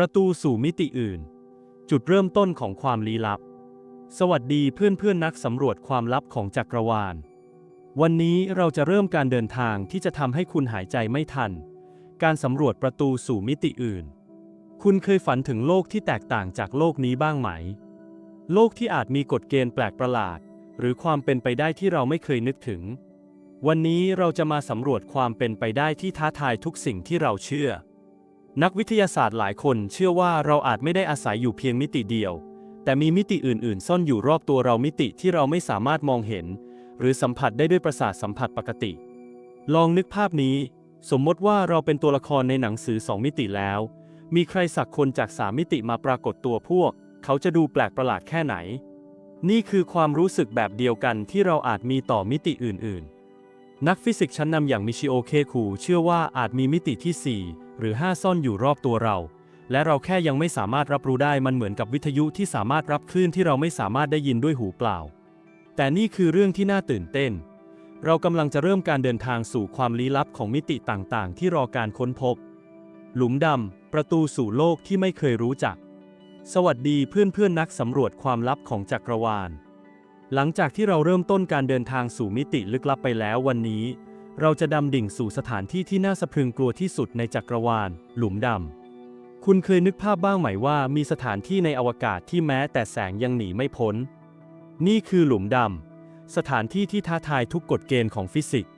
ประตูสู่มิติอื่น จุดเริ่มต้นของความลี้ลับ สวัสดีเพื่อนเพื่อนนักสำรวจความลับของจักรวาล วันนี้เราจะเริ่มการเดินทางที่จะทำให้คุณหายใจไม่ทัน การสำรวจประตูสู่มิติอื่น คุณเคยฝันถึงโลกที่แตกต่างจากโลกนี้บ้างไหม โลกที่อาจมีกฎเกณฑ์แปลกประหลาด หรือความเป็นไปได้ที่เราไม่เคยนึกถึง วันนี้เราจะมาสำรวจความเป็นไปได้ที่ท้าทายทุกสิ่งที่เราเชื่อ นักวิทยาศาสตร์หลายคนเชื่อว่าเราอาจไม่ได้อาศัยอยู่เพียงมิติเดียว แต่มีมิติอื่น ๆ ซ่อนอยู่รอบตัวเรามิติที่เราไม่สามารถมองเห็น หรือสัมผัสได้ด้วยประสาทสัมผัสปกติ ลองนึกภาพนี้ สมมติว่าเราเป็นตัวละครในหนังสือสองมิติแล้ว มีใครสักคนจากสามมิติมาปรากฏตัวพวก เขาจะดูแปลกประหลาดแค่ไหน นี่คือความรู้สึกแบบเดียวกันที่เราอาจมีต่อมิติอื่น ๆ นักฟิสิกส์ชั้นนำอย่างมิชิโอเคคูเชื่อว่าอาจมีมิติที่4 หรือ 5 ซ่อนอยู่รอบตัวเรา และเราแค่ยังไม่สามารถรับรู้ได้มันเหมือนกับวิทยุที่สามารถรับคลื่นที่เราไม่สามารถได้ยินด้วยหูเปล่า แต่นี่คือเรื่องที่น่าตื่นเต้น เรากำลังจะเริ่มการเดินทางสู่ความลี้ลับของมิติต่างๆ ที่รอการค้นพบ หลุมดำประตูสู่โลกที่ไม่เคยรู้จัก สวัสดีเพื่อนๆนักสำรวจความลับของจักรวาลหลังจากที่เราเริ่มต้นการเดินทางสู่มิติลึกลับไปแล้ววันนี้ เราจะดำดิ่งสู่สถานที่ที่น่าสะพรึงกลัวที่สุดในจักรวาล หลุมดำ คุณเคยนึกภาพบ้างไหมว่ามีสถานที่ในอวกาศที่แม้แต่แสงยังหนีไม่พ้น นี่คือหลุมดำ สถานที่ที่ท้าทายทุกกฎเกณฑ์ของฟิสิกส์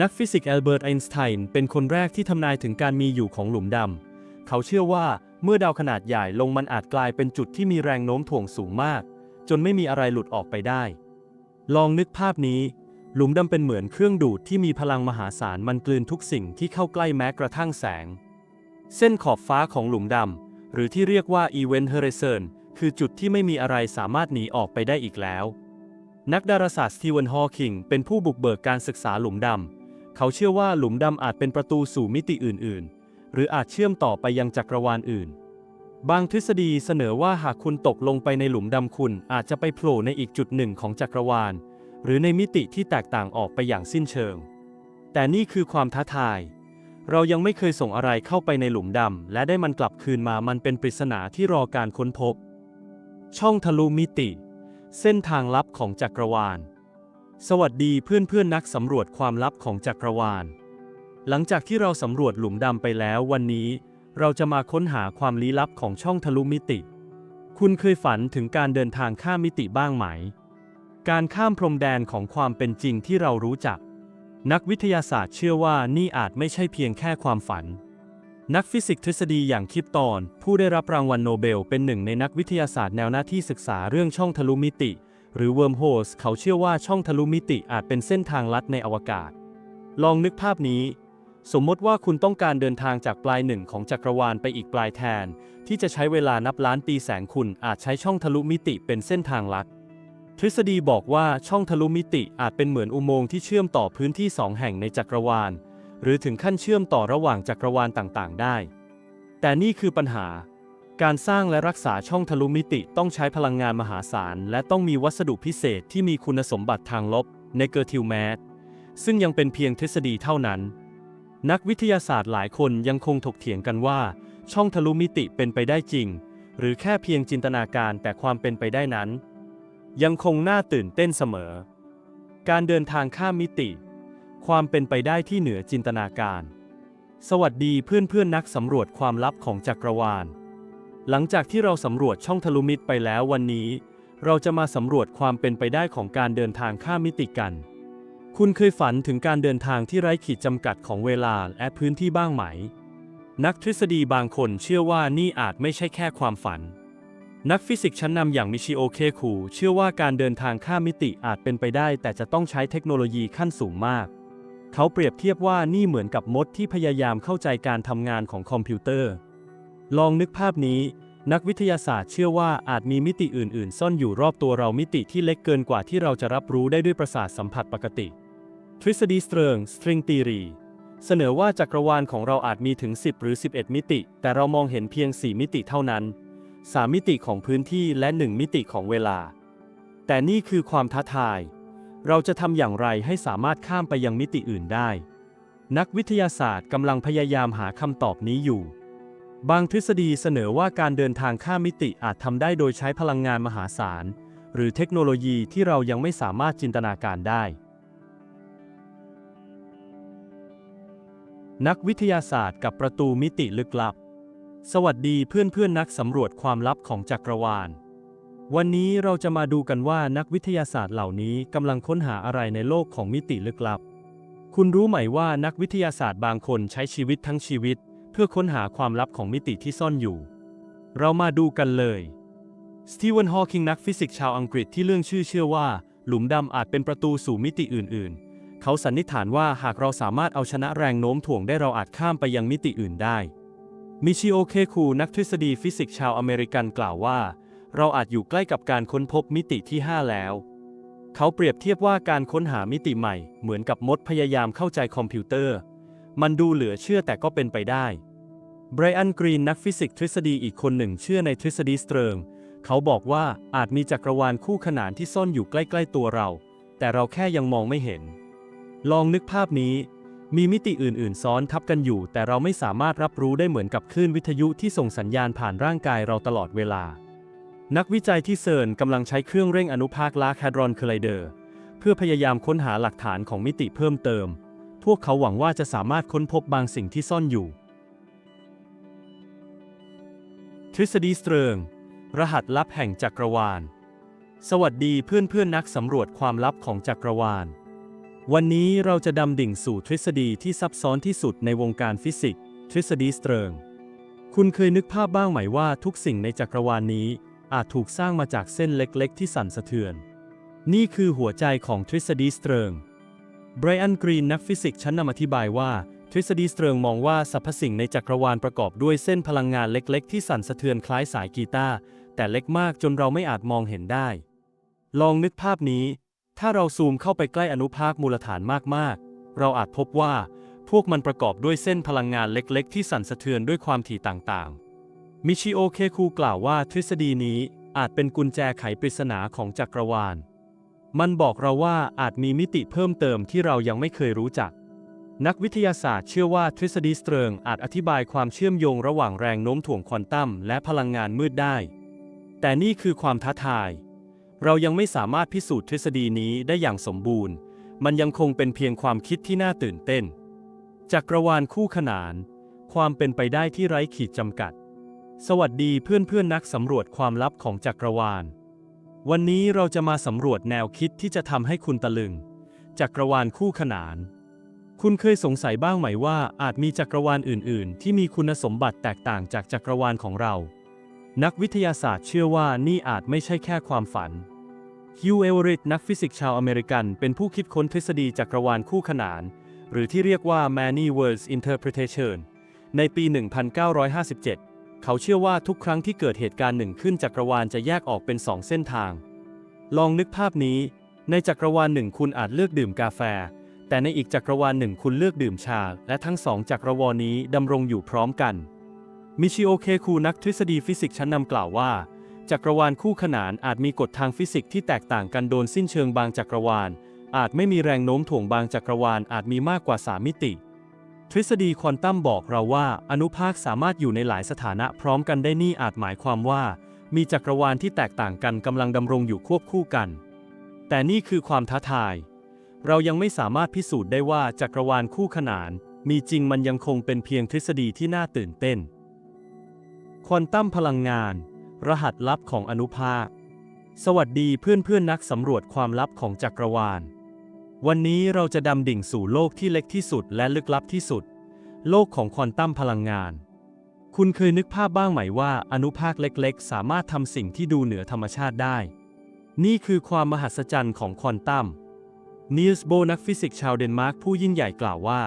นักฟิสิกส์แอลเบิร์ตไอน์สไตน์เป็นคนแรกที่ทำนายถึงการมีอยู่ของหลุมดำ เขาเชื่อว่าเมื่อดาวขนาดใหญ่ลงมันอาจกลายเป็นจุดที่มีแรงโน้มถ่วงสูงมาก จนไม่มีอะไรหลุดออกไปได้ ลองนึกภาพนี้ หลุมดำเป็นเหมือนเครื่องดูดที่มีพลังมหาศาลมันกลืนทุกสิ่งที่เข้าใกล้แม้กระทั่งแสง เส้นขอบฟ้าของหลุมดำ หรือที่เรียกว่า Event Horizon คือจุดที่ไม่มีอะไรสามารถหนีออกไปได้อีกแล้ว นักดาราศาสตร์สตีเวนฮอว์กิงเป็นผู้บุกเบิกการศึกษาหลุมดำ เขาเชื่อว่าหลุมดำอาจเป็นประตูสู่มิติอื่น ๆ หรืออาจเชื่อมต่อไปยังจักรวาลอื่น บางทฤษฎีเสนอว่าหากคุณตกลงไปในหลุมดำคุณอาจจะไปโผล่ในอีกจุดหนึ่งของจักรวาล หรือในมิติที่แตกต่างออกไปอย่างสิ้นเชิง แต่นี่คือความท้าทาย เรายังไม่เคยส่งอะไรเข้าไปในหลุมดำและได้มันกลับคืนมามันเป็นปริศนาที่รอการค้นพบ ช่องทะลุมิติ เส้นทางลับของจักรวาล สวัสดีเพื่อนๆนักสำรวจความลับของจักรวาล หลังจากที่เราสำรวจหลุมดำไปแล้ววันนี้ เราจะมาค้นหาความลี้ลับของช่องทะลุมิติ คุณเคยฝันถึงการเดินทางข้ามมิติบ้างไหม การข้ามพรมแดนของความเป็นจริงที่เรารู้จัก นักวิทยาศาสตร์เชื่อว่านี่อาจไม่ใช่เพียงแค่ความฝัน นักฟิสิกส์ทฤษฎีอย่างคิปตอน ผู้ได้รับรางวัลโนเบล เป็นหนึ่งในนักวิทยาศาสตร์แนวหน้าที่ศึกษาเรื่องช่องทะลุมิติ หรือเวิร์มโฮสเขาเชื่อว่าช่องทะลุมิติอาจเป็นเส้นทางลัดในอวกาศ ลองนึกภาพนี้ สมมติว่าคุณต้องการเดินทางจากปลายหนึ่งของจักรวาลไปอีกปลายแทน ที่จะใช้เวลานับล้านปีแสงคุณอาจใช้ช่องทะลุมิติเป็นเส้นทางลัด ทฤษฎีบอกว่าช่องทะลุมิติอาจเป็นเหมือนอุโมงค์ที่เชื่อมต่อพื้นที่สองแห่งในจักรวาล หรือถึงขั้นเชื่อมต่อระหว่างจักรวาลต่างๆ ได้ แต่นี่คือปัญหา การสร้างและรักษาช่องทะลุมิติต้องใช้พลังงานมหาศาล และต้องมีวัสดุพิเศษที่มีคุณสมบัติทางลบในเกอร์ทิลแมสซึ่งยังเป็นเพียงทฤษฎีเท่านั้น นักวิทยาศาสตร์หลายคนยังคงถกเถียงกันว่า ช่องทะลุมิติเป็นไปได้จริง หรือแค่เพียงจินตนาการแต่ความเป็นไปได้นั้น ยังคงน่าตื่นเต้นเสมอ การเดินทางข้ามมิติ ความเป็นไปได้ที่เหนือจินตนาการ สวัสดีเพื่อนๆนักสำรวจความลับของจักรวาล หลังจากที่เราสำรวจช่องทะลุมิติไปแล้ววันนี้ เราจะมาสำรวจความเป็นไปได้ของการเดินทางข้ามมิติกัน คุณเคยฝันถึงการเดินทางที่ไร้ขีดจำกัดของเวลาและพื้นที่บ้างไหม นักทฤษฎีบางคนเชื่อว่านี่อาจไม่ใช่แค่ความฝัน นักฟิสิกส์ชั้นนำอย่างมิชิโอ เคคูเชื่อว่าการเดินทางข้ามมิติอาจเป็นไปได้ แต่จะต้องใช้เทคโนโลยีขั้นสูงมาก เขาเปรียบเทียบว่านี่เหมือนกับมดที่พยายามเข้าใจการทำงานของคอมพิวเตอร์ ลองนึกภาพนี้ นักวิทยาศาสตร์เชื่อว่าอาจมีมิติอื่น ๆ ซ่อนอยู่รอบตัวเรามิติที่เล็กเกินกว่าที่เราจะรับรู้ได้ด้วยประสาทสัมผัสปกติ ทฤษฎีสเตริงสตริงตีรีเสนอว่าจักรวาลของเราอาจมีถึง 10 หรือ 11 มิติ แต่เรามองเห็นเพียง 4 มิติเท่านั้น 3 มิติของพื้นที่และ 1 มิติของเวลา แต่นี่คือความท้าทาย เราจะทำอย่างไรให้สามารถข้ามไปยังมิติอื่นได้ นักวิทยาศาสตร์กำลังพยายามหาคำตอบนี้อยู่ บางทฤษฎีเสนอว่าการเดินทางข้ามมิติอาจทำได้โดยใช้พลังงานมหาศาล หรือเทคโนโลยีที่เรายังไม่สามารถจินตนาการได้นักวิทยาศาสตร์กับประตูมิติลึกลับ สวัสดีเพื่อนเพื่อนนักสำรวจความลับของจักรวาล วันนี้เราจะมาดูกันว่านักวิทยาศาสตร์เหล่านี้กำลังค้นหาอะไรในโลกของมิติลึกลับ คุณรู้ไหมว่านักวิทยาศาสตร์บางคนใช้ชีวิตทั้งชีวิต เพื่อค้นหาความลับของมิติที่ซ่อนอยู่ เรามาดูกันเลยสตีเวนฮอว์กิงนักฟิสิกส์ชาวอังกฤษที่เรื่องชื่อเชื่อว่า หลุมดำอาจเป็นประตูสู่มิติอื่น ๆ เขาสันนิษฐานว่าหากเราสามารถเอาชนะแรงโน้มถ่วงได้เราอาจข้ามไปยังมิติอื่นได้ มิชิโอ เคคู นักทฤษฎีฟิสิกส์ชาวอเมริกันกล่าวว่า เราอาจอยู่ใกล้กับการค้นพบมิติที่ 5 แล้ว เขาเปรียบเทียบว่าการค้นหามิติใหม่ เหมือนกับมดพยายามเข้าใจคอมพิวเตอร์ มันดูเหลือเชื่อแต่ก็เป็นไปได้ไบรอันกรีนนักฟิสิกส์ทฤษฎีอีกคนหนึ่งเชื่อในทฤษฎีสเตริงเขาบอกว่าอาจมีจักรวาลคู่ขนานที่ซ่อนอยู่ใกล้ ๆ ตัวเรา แต่เราแค่ยังมองไม่เห็น ลองนึกภาพนี้ มีมิติอื่นๆ ซ้อนทับกันอยู่ แต่เราไม่สามารถรับรู้ได้เหมือนกับคลื่นวิทยุที่ส่งสัญญาณผ่านร่างกายเราตลอดเวลา นักวิจัยที่เซิร์นกำลังใช้เครื่องเร่งอนุภาคลาแคดรอนคลไเดอร์เพื่อพยายามค้นหาหลักฐานของมิติเพิ่มเติม พวกเขาหวังว่าจะสามารถค้นพบบางสิ่งที่ซ่อนอยู่ ทฤษฎีสเตริง รหัสลับแห่งจักรวาล สวัสดีเพื่อนเพื่อนนักสำรวจความลับของจักรวาล วันนี้เราจะดำดิ่งสู่ทฤษฎีที่ซับซ้อนที่สุดในวงการฟิสิกส์ ทฤษฎีสเตริง คุณเคยนึกภาพบ้างไหมว่าทุกสิ่งในจักรวาลนี้ อาจถูกสร้างมาจากเส้นเล็กๆ ที่สั่นสะเทือน นี่คือหัวใจของทฤษฎีสเตริง ไบรอันกรีนนักฟิสิกส์ชั้นนำอธิบายว่า ทฤษฎีสเตริงมองว่าสรรพสิ่งในจักรวาลประกอบด้วยเส้นพลังงานเล็กๆ ที่สั่นสะเทือนคล้ายสายกีตาร์แต่เล็กมากจนเราไม่อาจมองเห็นได้ ลองนึกภาพนี้ ถ้าเราซูมเข้าไปใกล้อนุภาคมูลฐานมากๆ เราอาจพบว่าพวกมันประกอบด้วยเส้นพลังงานเล็กๆ ที่สั่นสะเทือนด้วยความถี่ต่างๆ มิชิโอเคคูกล่าวว่าทฤษฎีนี้อาจเป็นกุญแจไขปริศนาของจักรวาล มันบอกเราว่าอาจมีมิติเพิ่มเติมที่เรายังไม่เคยรู้จัก นักวิทยาศาสตร์เชื่อว่าทฤษฎีสเตริงอาจอธิบายความเชื่อมโยงระหว่างแรงโน้มถ่วงควอนตัมและพลังงานมืดได้ แต่นี่คือความท้าทาย เรายังไม่สามารถพิสูจน์ทฤษฎีนี้ได้อย่างสมบูรณ์ มันยังคงเป็นเพียงความคิดที่น่าตื่นเต้น จักรวาลคู่ขนาน ความเป็นไปได้ที่ไร้ขีดจำกัด สวัสดีเพื่อนเพื่อนนักสำรวจความลับของจักรวาล วันนี้เราจะมาสำรวจแนวคิดที่จะทำให้คุณตะลึง จักรวาลคู่ขนาน คุณเคยสงสัยบ้างไหมว่าอาจมีจักรวาลอื่น ๆ ที่มีคุณสมบัติแตกต่างจากจักรวาลของเรา นักวิทยาศาสตร์เชื่อว่านี่อาจไม่ใช่แค่ความฝันฮิวเอเวอริตนักฟิสิกส์ชาวอเมริกัน เป็นผู้คิดค้นทฤษฎีจักรวาลคู่ขนาน หรือที่เรียกว่า Many Worlds Interpretation ในปี 1957 เขาเชื่อว่าทุกครั้งที่เกิดเหตุการณ์หนึ่งขึ้นจักรวาลจะแยกออกเป็นสองเส้นทาง ลองนึกภาพนี้ ในจักรวาลหนึ่งคุณอาจเลือกดื่มกาแฟ แต่ในอีกจักรวาลหนึ่งคุณเลือกดื่มชา และทั้งสองจักรวาลนี้ดำรงอยู่พร้อมกัน มิชิโอเคคูนักทฤษฎีฟิสิกส์ชั้นนำกล่าวว่า จักรวาลคู่ขนานอาจมีกฎทางฟิสิกส์ที่แตกต่างกันโดยสิ้นเชิงบางจักรวาล อาจไม่มีแรงโน้มถ่วงบางจักรวาลอาจมีมากกว่า 3 มิติ ทฤษฎีควอนตัมบอกเราว่า อนุภาคสามารถอยู่ในหลายสถานะพร้อมกันได้นี่อาจหมายความว่า มีจักรวาลที่แตกต่างกันกำลังดำรงอยู่ควบคู่กัน แต่นี่คือความท้าทาย เรายังไม่สามารถพิสูจน์ได้ว่าจักรวาลคู่ขนาน มีจริงมันยังคงเป็นเพียงทฤษฎีที่น่าตื่นเต้น ควอนตัมพลังงาน รหัสลับของอนุภาค สวัสดีเพื่อนเพื่อนนักสำรวจความลับของจักรวาล วันนี้เราจะดำดิ่งสู่โลกที่เล็กที่สุดและลึกลับที่สุด โลกของควอนตัมพลังงาน คุณเคยนึกภาพบ้างไหมว่าอนุภาคเล็กๆ สามารถทำสิ่งที่ดูเหนือธรรมชาติได้ นี่คือความมหัศจรรย์ของควอนตัมนีลส์โบนักฟิสิกส์ชาวเดนมาร์กผู้ยิ่งใหญ่กล่าวว่า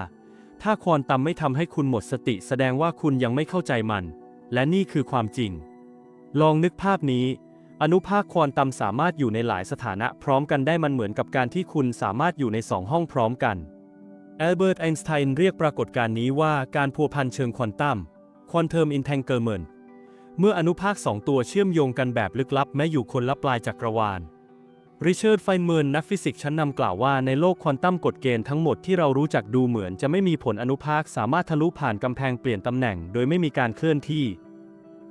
ถ้าควอนตัมไม่ทำให้คุณหมดสติ แสดงว่าคุณยังไม่เข้าใจมัน และนี่คือความจริง ลองนึกภาพนี้ อนุภาคควอนตัมสามารถอยู่ในหลายสถานะพร้อมกันได้มันเหมือนกับการที่คุณสามารถอยู่ในสองห้องพร้อมกันแอลเบิร์ตไอน์สไตน์เรียกปรากฏการณ์นี้ว่าการพัวพันเชิงควอนตัมควอนเทอมอินแทงเกอร์เมนเมื่ออนุภาคสองตัวเชื่อมโยงกันแบบลึกลับแม้อยู่คนละปลายจักรวาล ริชาร์ดไฟเมิร์นนักฟิสิกส์ชั้นนำกล่าวว่าในโลกควอนตัมกฎเกณฑ์ทั้งหมดที่เรารู้จักดูเหมือนจะไม่มีผลอนุภาคสามารถทะลุผ่านกำแพงเปลี่ยนตำแหน่งโดยไม่มีการเคลื่อนที่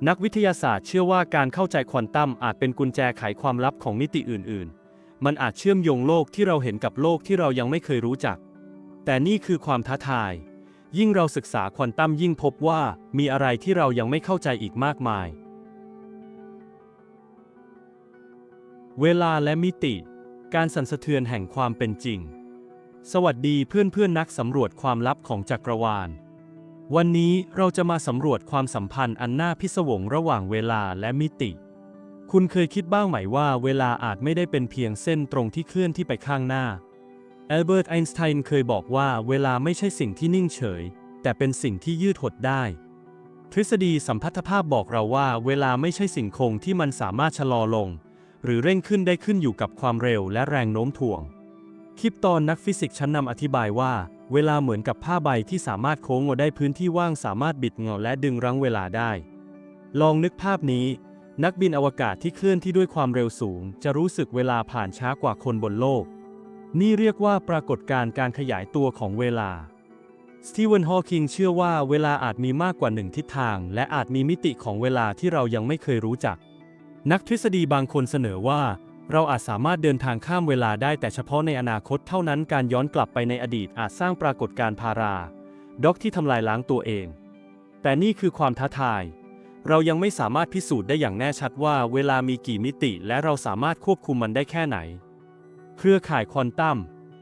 นักวิทยาศาสตร์เชื่อว่าการเข้าใจควอนตัมอาจเป็นกุญแจไขความลับของมิติอื่น ๆ มันอาจเชื่อมโยงโลกที่เราเห็นกับโลกที่เรายังไม่เคยรู้จัก แต่นี่คือความท้าทาย ยิ่งเราศึกษาควอนตัมยิ่งพบว่ามีอะไรที่เรายังไม่เข้าใจอีกมากมาย เวลาและมิติ การสั่นสะเทือนแห่งความเป็นจริง สวัสดีเพื่อนๆนนักสำรวจความลับของจักรวาล วันนี้เราจะมาสำรวจความสัมพันธ์อันน่าพิศวงระหว่างเวลาและมิติ คุณเคยคิดบ้างไหมว่าเวลาอาจไม่ได้เป็นเพียงเส้นตรงที่เคลื่อนที่ไปข้างหน้าแอลเบิร์ตไอน์สไตน์เคยบอกว่าเวลาไม่ใช่สิ่งที่นิ่งเฉย แต่เป็นสิ่งที่ยืดหดได้ทฤษฎีสัมพัทธภาพบอกเราว่าเวลาไม่ใช่สิ่งคงที่มันสามารถชะลอลง หรือเร่งขึ้นได้ขึ้นอยู่กับความเร็วและแรงโน้มถ่วง คลิปตอนนักฟิสิกส์ชั้นนำอธิบายว่า เวลาเหมือนกับผ้าใบที่สามารถโค้งงอได้พื้นที่ว่างสามารถบิดเงาและดึงรั้งเวลาได้ ลองนึกภาพนี้ นักบินอวกาศที่เคลื่อนที่ด้วยความเร็วสูง จะรู้สึกเวลาผ่านช้ากว่าคนบนโลก นี่เรียกว่าปรากฏการณ์การขยายตัวของเวลาสตีเวนฮอว์กิงเชื่อว่าเวลาอาจมีมากกว่าหนึ่งทิศทาง และอาจมีมิติของเวลาที่เรายังไม่เคยรู้จัก นักทฤษฎีบางคนเสนอว่า เราอาจสามารถเดินทางข้ามเวลาได้แต่เฉพาะในอนาคตเท่านั้นการย้อนกลับไปในอดีตอาจสร้างปรากฏการณ์พาราด็อกที่ทำลายล้างตัวเอง แต่นี่คือความท้าทาย เรายังไม่สามารถพิสูจน์ได้อย่างแน่ชัดว่าเวลามีกี่มิติ และเราสามารถควบคุมมันได้แค่ไหน เครือข่ายควอนตัม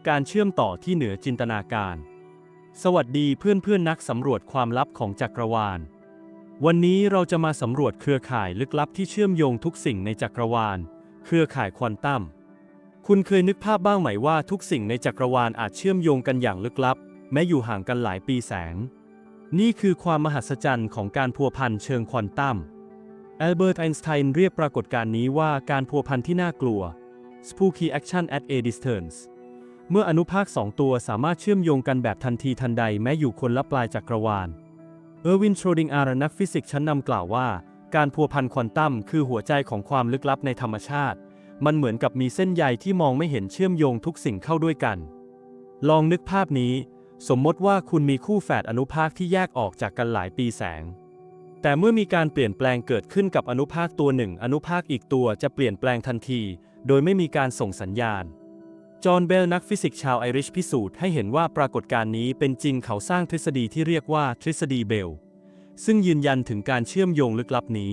การเชื่อมต่อที่เหนือจินตนาการ สวัสดีเพื่อนเพื่อนนักสำรวจความลับของจักรวาล วันนี้เราจะมาสำรวจเครือข่ายลึกลับที่เชื่อมโยงทุกสิ่งในจักรวาล เครือข่ายควอนตัม คุณเคยนึกภาพบ้างไหมว่าทุกสิ่งในจักรวาลอาจเชื่อมโยงกันอย่างลึกลับ แม้อยู่ห่างกันหลายปีแสง นี่คือความมหัศจรรย์ของการพัวพันเชิงควอนตัมแอลเบิร์ตไอน์สไตน์เรียกปรากฏการณ์นี้ว่าการพัวพันที่น่ากลัว spooky action at a distance เมื่ออนุภาคสองตัวสามารถเชื่อมโยงกันแบบทันทีทันใดแม้อยู่คนละปลายจักรวาล เออร์วิน โชรดิงอาร์นักฟิสิกส์ชั้นนำกล่าวว่า การพัวพันควอนตัมคือหัวใจของความลึกลับในธรรมชาติ มันเหมือนกับมีเส้นใยที่มองไม่เห็นเชื่อมโยงทุกสิ่งเข้าด้วยกัน ลองนึกภาพนี้ สมมติว่าคุณมีคู่แฝดอนุภาคที่แยกออกจากกันหลายปีแสง แต่เมื่อมีการเปลี่ยนแปลงเกิดขึ้นกับอนุภาคตัวหนึ่ง อนุภาคอีกตัวจะเปลี่ยนแปลงทันที โดยไม่มีการส่งสัญญาณ จอห์นเบลนักฟิสิกส์ชาวไอริชพิสูจน์ให้เห็นว่าปรากฏการณ์นี้เป็นจริงเขาสร้างทฤษฎีที่เรียกว่าทฤษฎีเบล ซึ่งยืนยันถึงการเชื่อมโยงลึกลับนี้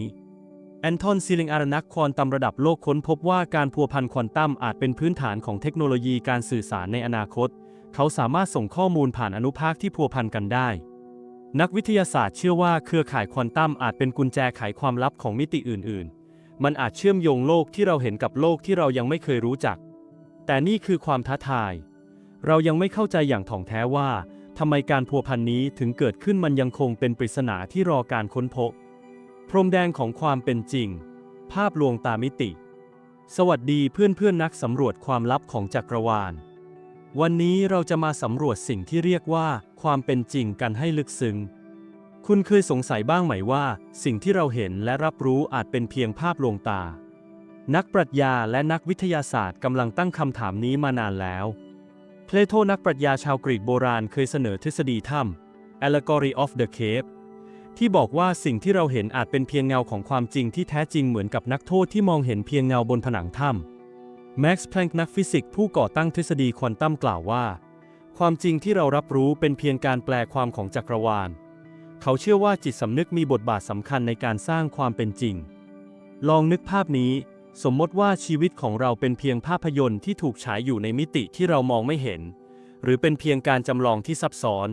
แอนทอนซิลิงอาร์นักควอนตัมระดับโลกค้นพบว่าการพัวพันควอนตัมอาจเป็นพื้นฐานของเทคโนโลยีการสื่อสารในอนาคต เขาสามารถส่งข้อมูลผ่านอนุภาคที่พัวพันกันได้ นักวิทยาศาสตร์เชื่อว่าเครือข่ายควอนตัมอาจเป็นกุญแจไขความลับของมิติอื่น ๆ มันอาจเชื่อมโยงโลกที่เราเห็นกับโลกที่เรายังไม่เคยรู้จัก แต่นี่คือความท้าทาย เรายังไม่เข้าใจอย่างถ่องแท้ว่าทำไมการพัวพันนี้ถึงเกิดขึ้นมันยังคงเป็นปริศนาที่รอการค้นพบ พรมแดงของความเป็นจริง ภาพลวงตามิติ สวัสดีเพื่อนๆนนักสำรวจความลับของจักรวาล วันนี้เราจะมาสำรวจสิ่งที่เรียกว่าความเป็นจริงกันให้ลึกซึ้ง คุณเคยสงสัยบ้างไหมว่า สิ่งที่เราเห็นและรับรู้อาจเป็นเพียงภาพลวงตา นักปรัชญาและนักวิทยาศาสตร์กำลังตั้งคำถามนี้มานานแล้ว เพลโตนักปรัชญาชาวกรีกโบราณเคยเสนอทฤษฎีถ้ำ Allegory of the Cave ที่บอกว่าสิ่งที่เราเห็นอาจเป็นเพียงเงาของความจริงที่แท้จริงเหมือนกับนักโทษที่มองเห็นเพียงเงาบนผนังถ้ำแม็กซ์แพลงนักฟิสิกส์ผู้ก่อตั้งทฤษฎีควอนตัมกล่าวว่า ความจริงที่เรารับรู้เป็นเพียงการแปลความของจักรวาล เขาเชื่อว่าจิตสำนึกมีบทบาทสำคัญในการสร้างความเป็นจริง ลองนึกภาพนี้ สมมติว่าชีวิตของเราเป็นเพียงภาพยนตร์ที่ถูกฉายอยู่ในมิติที่เรามองไม่เห็น หรือเป็นเพียงการจำลองที่ซับซ้อน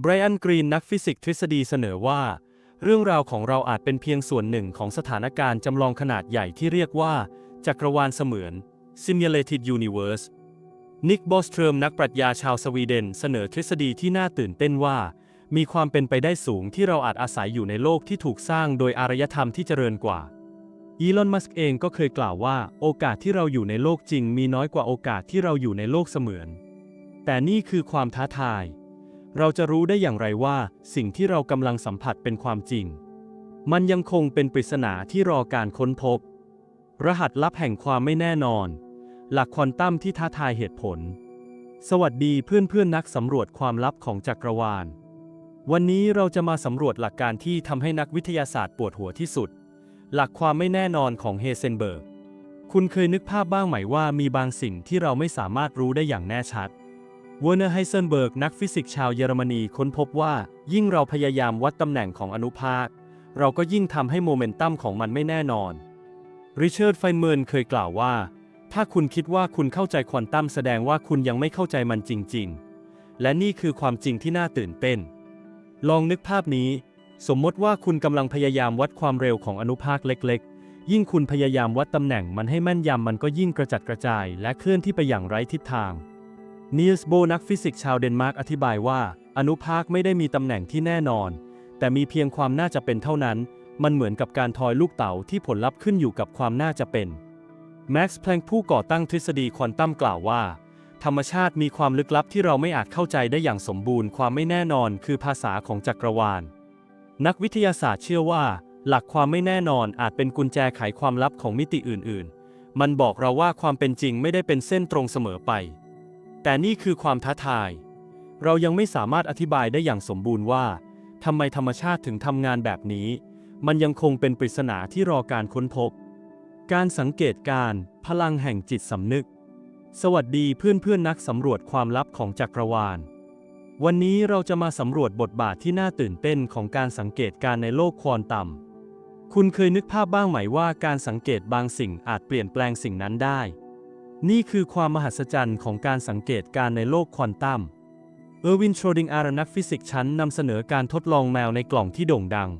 ไบรอันกรีนนักฟิสิกส์ทฤษฎีเสนอว่า เรื่องราวของเราอาจเป็นเพียงส่วนหนึ่งของสถานการณ์จำลองขนาดใหญ่ที่เรียกว่า จักรวาลเสมือน Simulated Universe นิกบอสเทรมนักปรัชญาชาวสวีเดน เสนอทฤษฎีที่น่าตื่นเต้นว่า มีความเป็นไปได้สูงที่เราอาจอาศัยอยู่ในโลกที่ถูกสร้างโดยอารยธรรมที่เจริญกว่า อีลอน มัสก์เองก็เคยกล่าวว่าโอกาสที่เราอยู่ในโลกจริงมีน้อยกว่าโอกาสที่เราอยู่ในโลกเสมือน แต่นี่คือความท้าทาย เราจะรู้ได้อย่างไรว่าสิ่งที่เรากำลังสัมผัสเป็นความจริง มันยังคงเป็นปริศนาที่รอการค้นพบ รหัสลับแห่งความไม่แน่นอน หลักควอนตัมที่ท้าทายเหตุผล สวัสดีเพื่อนเพื่อนนักสำรวจความลับของจักรวาล วันนี้เราจะมาสำรวจหลักการที่ทำให้นักวิทยาศาสตร์ปวดหัวที่สุด หลักความไม่แน่นอนของเฮเซนเบิร์ก คุณเคยนึกภาพบ้างไหมว่ามีบางสิ่งที่เราไม่สามารถรู้ได้อย่างแน่ชัด เวอร์เนอร์ไฮเซนเบิร์กนักฟิสิกส์ชาวเยอรมนีค้นพบว่า ยิ่งเราพยายามวัดตำแหน่งของอนุภาค เราก็ยิ่งทำให้โมเมนตัมของมันไม่แน่นอน ริชาร์ดไฟเมิร์นเคยกล่าวว่า ถ้าคุณคิดว่าคุณเข้าใจควอนตัมแสดงว่าคุณยังไม่เข้าใจมันจริง ๆ และนี่คือความจริงที่น่าตื่นเต้น ลองนึกภาพนี้ สมมติว่าคุณกำลังพยายามวัดความเร็วของอนุภาคเล็กๆ ยิ่งคุณพยายามวัดตำแหน่งมันให้แม่นยำมันก็ยิ่งกระจัดกระจาย และเคลื่อนที่ไปอย่างไร้ทิศทางนีลส์โบนักฟิสิกส์ชาวเดนมาร์กอธิบายว่า อนุภาคไม่ได้มีตำแหน่งที่แน่นอน แต่มีเพียงความน่าจะเป็นเท่านั้น มันเหมือนกับการทอยลูกเต๋าที่ผลลัพธ์ขึ้นอยู่กับความน่าจะเป็นแม็กซ์แพลงผู้ก่อตั้งทฤษฎีควอนตัมกล่าวว่า ธรรมชาติมีความลึกลับที่เราไม่อาจเข้าใจได้อย่างสมบูรณ์ความไม่แน่นอนคือภาษาของจักรวาล นักวิทยาศาสตร์เชื่อว่า หลักความไม่แน่นอนอาจเป็นกุญแจไขความลับของมิติอื่น ๆ มันบอกเราว่าความเป็นจริงไม่ได้เป็นเส้นตรงเสมอไป แต่นี่คือความท้าทาย เรายังไม่สามารถอธิบายได้อย่างสมบูรณ์ว่าทำไมธรรมชาติถึงทำงานแบบนี้ มันยังคงเป็นปริศนาที่รอการค้นพบ การสังเกตการ พลังแห่งจิตสำนึก สวัสดีเพื่อนๆนักสำรวจความลับของจักรวาล วันนี้เราจะมาสำรวจบทบาทที่น่าตื่นเต้นของการสังเกตการในโลกควอนตัม คุณเคยนึกภาพบ้างไหมว่าการสังเกตบางสิ่งอาจเปลี่ยนแปลงสิ่งนั้นได้ นี่คือความมหัศจรรย์ของการสังเกตการในโลกควอนตัม เออร์วิน โชดิงอาร์นักฟิสิกส์ชั้นนำเสนอการทดลองแมวในกล่องที่โด่งดัง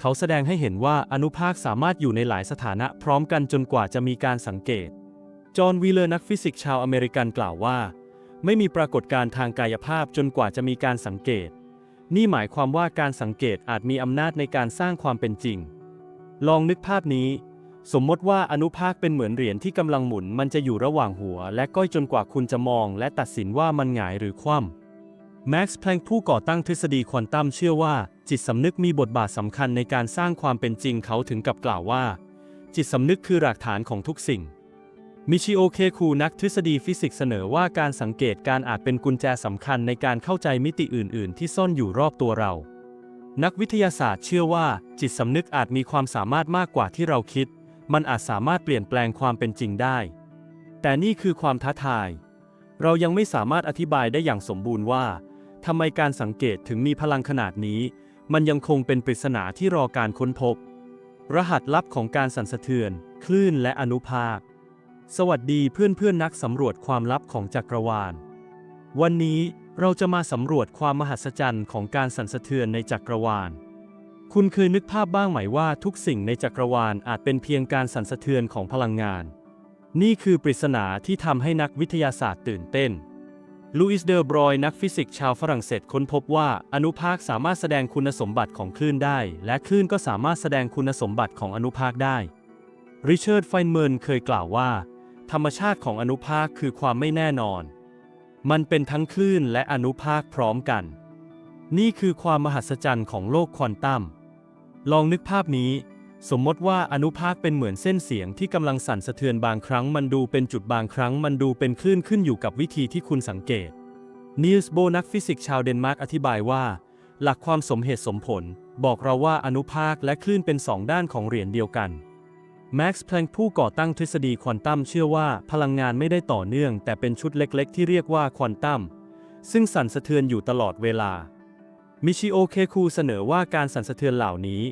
เขาแสดงให้เห็นว่าอนุภาคสามารถอยู่ในหลายสถานะพร้อมกันจนกว่าจะมีการสังเกต จอห์นวีเลอร์นักฟิสิกส์ชาวอเมริกันกล่าวว่า ไม่มีปรากฏการณ์ทางกายภาพจนกว่าจะมีการสังเกต นี่หมายความว่าการสังเกตอาจมีอำนาจในการสร้างความเป็นจริง ลองนึกภาพนี้ สมมติว่าอนุภาคเป็นเหมือนเหรียญที่กำลังหมุน มันจะอยู่ระหว่างหัว และก้อยจนกว่าคุณจะมอง และตัดสินว่ามันหงายหรือคว่ำแม็กซ์แพลงผู้ก่อตั้งทฤษฎีควอนตัมเชื่อว่า จิตสำนึกมีบทบาทสำคัญในการสร้างความเป็นจริงเขาถึงกับกล่าวว่า จิตสำนึกคือรากฐานของทุกสิ่ง มิชิโอเคคูนักทฤษฎีฟิสิกส์เสนอว่าการสังเกตการอาจเป็นกุญแจสำคัญในการเข้าใจมิติอื่น ๆ ที่ซ่อนอยู่รอบตัวเรา นักวิทยาศาสตร์เชื่อว่า จิตสำนึกอาจมีความสามารถมากกว่าที่เราคิด มันอาจสามารถเปลี่ยนแปลงความเป็นจริงได้ แต่นี่คือความท้าทาย เรายังไม่สามารถอธิบายได้อย่างสมบูรณ์ว่าทำไมการสังเกตถึงมีพลังขนาดนี้ มันยังคงเป็นปริศนาที่รอการค้นพบ รหัสลับของการสั่นสะเทือน คลื่นและอนุภาค สวัสดีเพื่อนเพื่อนนักสำรวจความลับของจักรวาล วันนี้เราจะมาสำรวจความมหัศจรรย์ของการสั่นสะเทือนในจักรวาล คุณเคยนึกภาพบ้างไหมว่าทุกสิ่งในจักรวาลอาจเป็นเพียงการสั่นสะเทือนของพลังงาน นี่คือปริศนาที่ทำให้นักวิทยาศาสตร์ตื่นเต้น ลูอิสเดอร์บรอยนักฟิสิกส์ชาวฝรั่งเศสค้นพบว่าอนุภาคสามารถแสดงคุณสมบัติของคลื่นได้ และคลื่นก็สามารถแสดงคุณสมบัติของอนุภาคได้ ริชาร์ด ไฟน์เมิร์นเคยกล่าวว่า ธรรมชาติของอนุภาคคือความไม่แน่นอน มันเป็นทั้งคลื่นและอนุภาคพร้อมกัน นี่คือความมหัศจรรย์ของโลกควอนตัม ลองนึกภาพนี้ สมมติว่าอนุภาคเป็นเหมือนเส้นเสียงที่กำลังสั่นสะเทือนบางครั้งมันดูเป็นจุดบางครั้งมันดูเป็นคลื่นขึ้นอยู่กับวิธีที่คุณสังเกตนีลส์โบนักฟิสิกส์ชาวเดนมาร์กอธิบายว่า หลักความสมเหตุสมผล บอกเราว่าอนุภาคและคลื่นเป็นสองด้านของเหรียญเดียวกัน แม็กซ์แพลงก์ผู้ก่อตั้งทฤษฎีควอนตัมเชื่อว่าพลังงานไม่ได้ต่อเนื่อง แต่เป็นชุดเล็กๆ ที่เรียกว่าควอนตัมซึ่งสั่นสะเทือนอยู่ตลอดเวลา มิชิโอเคคูเสนอว่าการสั่นสะเทือนเหล่านี้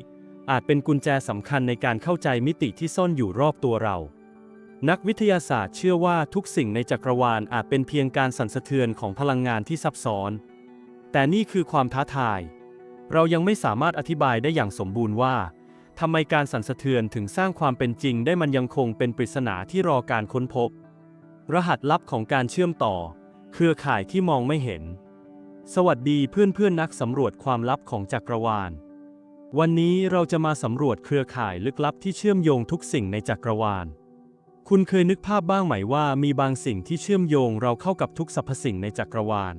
อาจเป็นกุญแจสำคัญในการเข้าใจมิติที่ซ่อนอยู่รอบตัวเรา นักวิทยาศาสตร์เชื่อว่าทุกสิ่งในจักรวาลอาจเป็นเพียงการสั่นสะเทือนของพลังงานที่ซับซ้อน แต่นี่คือความท้าทาย เรายังไม่สามารถอธิบายได้อย่างสมบูรณ์ว่า ทำไมการสั่นสะเทือนถึงสร้างความเป็นจริงได้มันยังคงเป็นปริศนาที่รอการค้นพบ รหัสลับของการเชื่อมต่อ เครือข่ายที่มองไม่เห็น สวัสดีเพื่อนเพื่อนนักสำรวจความลับของจักรวาล วันนี้เราจะมาสำรวจเครือข่ายลึกลับที่เชื่อมโยงทุกสิ่งในจักรวาล คุณเคยนึกภาพบ้างไหมว่ามีบางสิ่งที่เชื่อมโยงเราเข้ากับทุกสรรพสิ่งในจักรวาล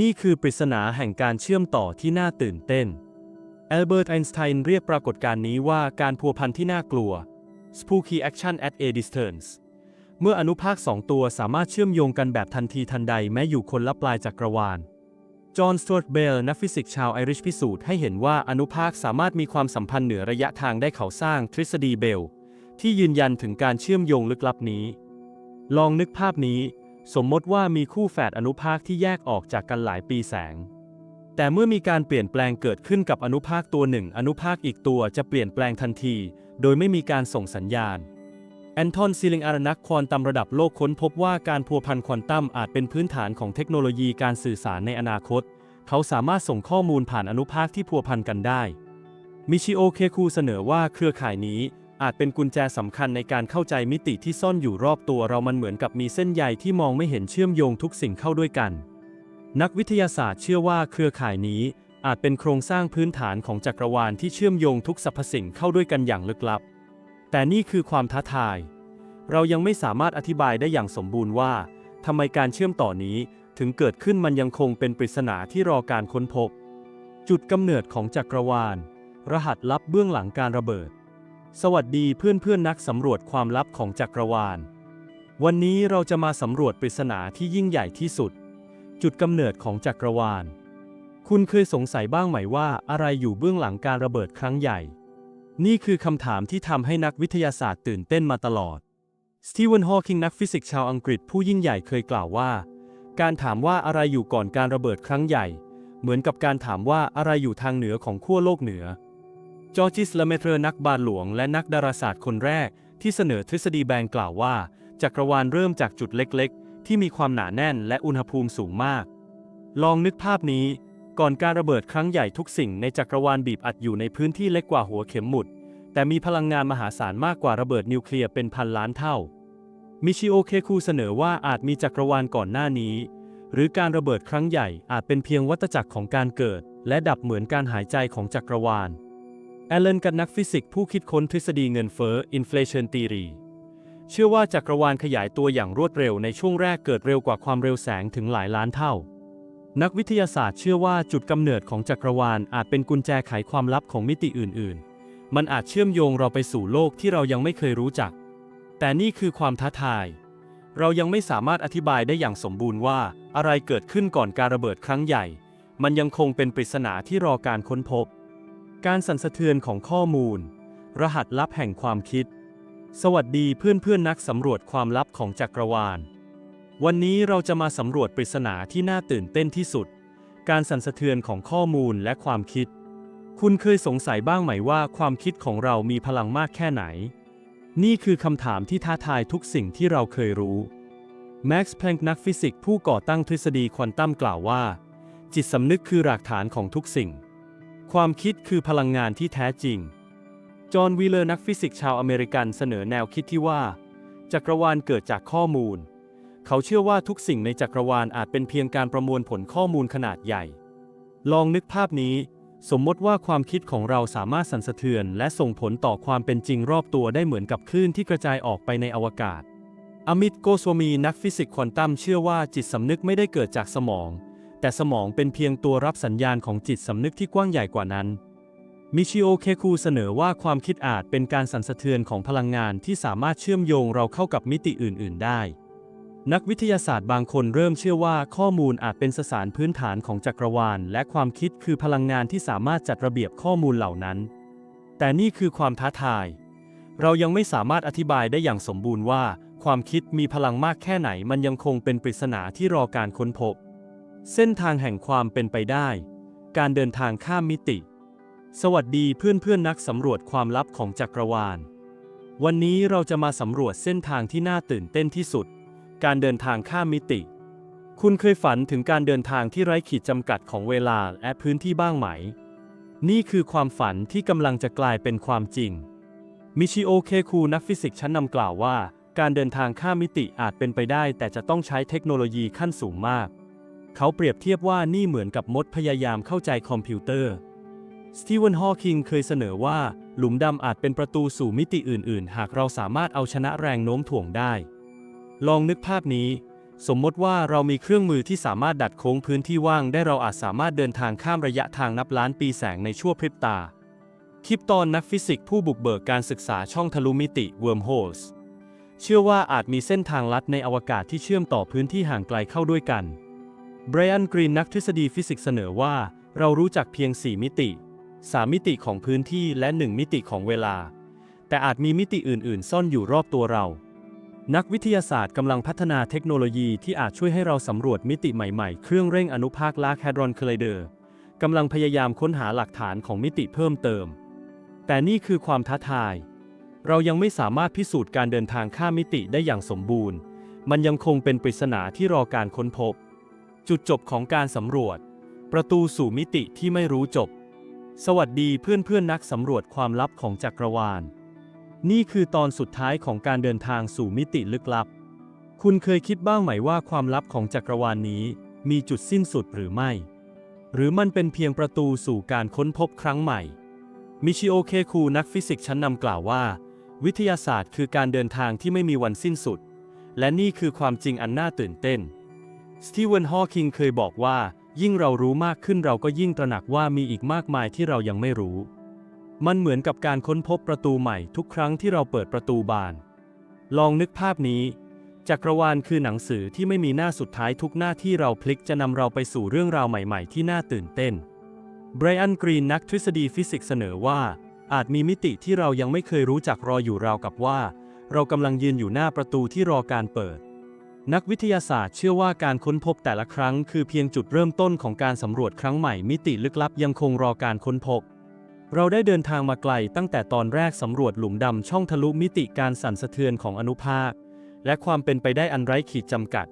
นี่คือปริศนาแห่งการเชื่อมต่อที่น่าตื่นเต้น แอลเบิร์ตไอน์สไตน์เรียกปรากฏการณ์นี้ว่าการพัวพันที่น่ากลัว spooky action at a distance เมื่ออนุภาคสองตัวสามารถเชื่อมโยงกันแบบทันทีทันใดแม้อยู่คนละปลายจักรวาล จอห์นสต u ว r ร์ตเบลนักฟิสิกส์ชาวไอริชพิสูจน์ให้เห็นว่าอนุภาคสามารถมีความสัมพันธ์เหนือระยะทางได้เขาสร้างทฤษฎีเบล ที่ยืนยันถึงการเชื่อมโยงลึกลับนี้ ลองนึกภาพนี้ สมมติว่ามีคู่แฝดอนุภาคที่แยกออกจากกันหลายปีแสง แต่เมื่อมีการเปลี่ยนแปลงเกิดขึ้นกับอนุภาคตัวหนึ่ง อนุภาคอีกตัวจะเปลี่ยนแปลงทันที โดยไม่มีการส่งสัญญาณ แอนทอนซิลิงอารนักควอนตัมระดับโลกค้นพบว่าการพัวพันควอนตัมอาจเป็นพื้นฐานของเทคโนโลยีการสื่อสารในอนาคต เขาสามารถส่งข้อมูลผ่านอนุภาคที่พัวพันกันได้ มิชิโอเคคูเสนอว่าเครือข่ายนี้อาจเป็นกุญแจสำคัญในการเข้าใจมิติที่ซ่อนอยู่รอบตัวเรามันเหมือนกับมีเส้นใยที่มองไม่เห็นเชื่อมโยงทุกสิ่งเข้าด้วยกัน นักวิทยาศาสตร์เชื่อว่าเครือข่ายนี้อาจเป็นโครงสร้างพื้นฐานของจักรวาลที่เชื่อมโยงทุกสรรพสิ่งเข้าด้วยกันอย่างลึกลับ แต่นี่คือความท้าทาย เรายังไม่สามารถอธิบายได้อย่างสมบูรณ์ว่าทำไมการเชื่อมต่อนี้ถึงเกิดขึ้นมันยังคงเป็นปริศนาที่รอการค้นพบ จุดกำเนิดของจักรวาล รหัสลับเบื้องหลังการระเบิด สวัสดีเพื่อนเพื่อนๆนักสำรวจความลับของจักรวาล วันนี้เราจะมาสำรวจปริศนาที่ยิ่งใหญ่ที่สุด จุดกำเนิดของจักรวาล คุณเคยสงสัยบ้างไหมว่าอะไรอยู่เบื้องหลังการระเบิดครั้งใหญ่ นี่คือคำถามที่ทำให้นักวิทยาศาสตร์ตื่นเต้นมาตลอด สตีเวนฮอว์กิงนักฟิสิกส์ชาวอังกฤษผู้ยิ่งใหญ่เคยกล่าวว่า การถามว่าอะไรอยู่ก่อนการระเบิดครั้งใหญ่ เหมือนกับการถามว่าอะไรอยู่ทางเหนือของขั้วโลกเหนือ จอร์จิสเลเมเทอร์นักบาลหลวงและนักดาราศาสตร์คนแรกที่เสนอทฤษฎีแบงกล่าวว่า จักรวาลเริ่มจากจุดเล็กๆ ที่มีความหนาแน่นและอุณหภูมิสูงมาก ลองนึกภาพนี้ ก่อนการระเบิดครั้งใหญ่ทุกสิ่งในจักรวาลบีบอัดอยู่ในพื้นที่เล็กกว่าหัวเข็มหมุด แต่มีพลังงานมหาศาลมากกว่าระเบิดนิวเคลียร์เป็นพันล้านเท่า มิชิโอเคคูเสนอว่าอาจมีจักรวาลก่อนหน้านี้ หรือการระเบิดครั้งใหญ่อาจเป็นเพียงวัฏจักรของการเกิด และดับเหมือนการหายใจของจักรวาลแอลเลนกับนักฟิสิกส์ผู้คิดค้นทฤษฎีเงินเฟ้อ inflation theory เชื่อว่าจักรวาลขยายตัวอย่างรวดเร็วในช่วงแรกเกิดเร็วกว่าความเร็วแสงถึงหลายล้านเท่า นักวิทยาศาสตร์เชื่อว่าจุดกำเนิดของจักรวาลอาจเป็นกุญแจไขความลับของมิติอื่น ๆ มันอาจเชื่อมโยงเราไปสู่โลกที่เรายังไม่เคยรู้จัก แต่นี่คือความท้าทาย เรายังไม่สามารถอธิบายได้อย่างสมบูรณ์ว่า อะไรเกิดขึ้นก่อนการระเบิดครั้งใหญ่ มันยังคงเป็นปริศนาที่รอการค้นพบ การสั่นสะเทือนของข้อมูล รหัสลับแห่งความคิด สวัสดีเพื่อนเพื่อนนักสำรวจความลับของจักรวาล วันนี้เราจะมาสำรวจปริศนาที่น่าตื่นเต้นที่สุด การสั่นสะเทือนของข้อมูลและความคิด คุณเคยสงสัยบ้างไหมว่าความคิดของเรามีพลังมากแค่ไหน นี่คือคำถามที่ท้าทายทุกสิ่งที่เราเคยรู้แม็กซ์แพลงก์นักฟิสิกส์ผู้ก่อตั้งทฤษฎีควอนตัมกล่าวว่า จิตสำนึกคือรากฐานของทุกสิ่ง ความคิดคือพลังงานที่แท้จริง จอห์นวีเลอร์นักฟิสิกส์ชาวอเมริกันเสนอแนวคิดที่ว่า จักรวาลเกิดจากข้อมูล เขาเชื่อว่าทุกสิ่งในจักรวาลอาจเป็นเพียงการประมวลผลข้อมูลขนาดใหญ่ ลองนึกภาพนี้ สมมติว่าความคิดของเราสามารถสั่นสะเทือน และส่งผลต่อความเป็นจริงรอบตัวได้เหมือนกับคลื่นที่กระจายออกไปในอวกาศ อมิตโกสวมีนักฟิสิกส์ควอนตัมเชื่อว่าจิตสำนึกไม่ได้เกิดจากสมอง แต่สมองเป็นเพียงตัวรับสัญญาณของจิตสำนึกที่กว้างใหญ่กว่านั้น มิชิโอ เคคูเสนอว่าความคิดอาจเป็นการสั่นสะเทือนของพลังงานที่สามารถเชื่อมโยงเราเข้ากับมิติอื่น ๆ ได้ นักวิทยาศาสตร์บางคนเริ่มเชื่อว่าข้อมูลอาจเป็นสสารพื้นฐานของจักรวาล และความคิดคือพลังงานที่สามารถจัดระเบียบข้อมูลเหล่านั้น แต่นี่คือความท้าทาย เรายังไม่สามารถอธิบายได้อย่างสมบูรณ์ว่า ความคิดมีพลังมากแค่ไหนมันยังคงเป็นปริศนาที่รอการค้นพบ เส้นทางแห่งความเป็นไปได้ การเดินทางข้ามมิติ สวัสดีเพื่อนเพื่อนนักสำรวจความลับของจักรวาล วันนี้เราจะมาสำรวจเส้นทางที่น่าตื่นเต้นที่สุด การเดินทางข้ามมิติ คุณเคยฝันถึงการเดินทางที่ไร้ขีดจำกัดของเวลาและพื้นที่บ้างไหม นี่คือความฝันที่กำลังจะกลายเป็นความจริง มิชิโอเคคูนักฟิสิกส์ชั้นนำกล่าวว่า การเดินทางข้ามมิติอาจเป็นไปได้ แต่จะต้องใช้เทคโนโลยีขั้นสูงมาก เขาเปรียบเทียบว่านี่เหมือนกับมดพยายามเข้าใจคอมพิวเตอร์ สตีเวนฮอว์กิงเคยเสนอว่า หลุมดำอาจเป็นประตูสู่มิติอื่น ๆ หากเราสามารถเอาชนะแรงโน้มถ่วงได้ ลองนึกภาพนี้ สมมติว่าเรามีเครื่องมือที่สามารถดัดโค้งพื้นที่ว่างได้เราอาจสามารถเดินทางข้ามระยะทางนับล้านปีแสงในชั่วพริบตา คลิปตอนนักฟิสิกส์ผู้บุกเบิกการศึกษาช่องทะลุมิติ Wormholes เชื่อว่าอาจมีเส้นทางลัดในอวกาศที่เชื่อมต่อพื้นที่ห่างไกลเข้าด้วยกันไบรอันกรีนนักทฤษฎีฟิสิกส์เสนอว่า เรารู้จักเพียง 4 มิติ 3 มิติของพื้นที่และ 1 มิติของเวลา แต่อาจมีมิติอื่น ๆ ซ่อนอยู่รอบตัวเรา นักวิทยาศาสตร์กำลังพัฒนาเทคโนโลยีที่อาจช่วยให้เราสำรวจมิติใหม่ ๆ เครื่องเร่งอนุภาคลาร์คแฮดรอนคลเดอร์กำลังพยายามค้นหาหลักฐานของมิติเพิ่มเติม แต่นี่คือความท้าทาย เรายังไม่สามารถพิสูจน์การเดินทางข้ามมิติได้อย่างสมบูรณ์ มันยังคงเป็นปริศนาที่รอการค้นพบ จุดจบของการสำรวจ ประตูสู่มิติที่ไม่รู้จบ สวัสดีเพื่อนเพื่อนนักสำรวจความลับของจักรวาล นี่คือตอนสุดท้ายของการเดินทางสู่มิติลึกลับ คุณเคยคิดบ้างไหมว่าความลับของจักรวาลนนี้มีจุดสิ้นสุดหรือไม่ หรือมันเป็นเพียงประตูสู่การค้นพบครั้งใหม่ มิชิโอเคคูนักฟิสิกส์ชั้นนำกล่าวว่า วิทยาศาสตร์คือการเดินทางที่ไม่มีวันสิ้นสุด และนี่คือความจริงอันน่าตื่นเต้น สตีเวน ฮอว์คิงเคยบอกว่า ยิ่งเรารู้มากขึ้นเราก็ยิ่งตระหนักว่ามีอีกมากมายที่เรายังไม่รู้ มันเหมือนกับการค้นพบประตูใหม่ทุกครั้งที่เราเปิดประตูบาน ลองนึกภาพนี้ จักรวาลคือหนังสือที่ไม่มีหน้าสุดท้ายทุกหน้าที่เราพลิกจะนำเราไปสู่เรื่องราวใหม่ ๆ ที่น่าตื่นเต้น ไบรอัน กรีนนักทฤษฎีฟิสิกส์เสนอว่า อาจมีมิติที่เรายังไม่เคยรู้จักรออยู่ราวกับว่า เรากำลังยืนอยู่หน้าประตูที่รอการเปิด นักวิทยาศาสตร์เชื่อว่าการค้นพบแต่ละครั้งคือเพียงจุดเริ่มต้นของการสำรวจครั้งใหม่มิติลึกลับยังคงรอการค้นพบ เราได้เดินทางมาไกลตั้งแต่ตอนแรกสำรวจหลุมดำช่องทะลุมิติการสั่นสะเทือนของอนุภาค และความเป็นไปได้อันไร้ขีดจำกัด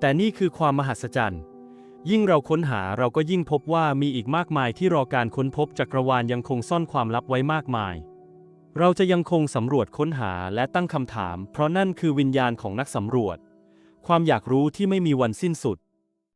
แต่นี่คือความมหัศจรรย์ ยิ่งเราค้นหาเราก็ยิ่งพบว่ามีอีกมากมายที่รอการค้นพบจักรวาลยังคงซ่อนความลับไว้มากมายเราจะยังคงสำรวจค้นหาและตั้งคำถาม เพราะนั่นคือวิญญาณของนักสำรวจ ความอยากรู้ที่ไม่มีวันสิ้นสุด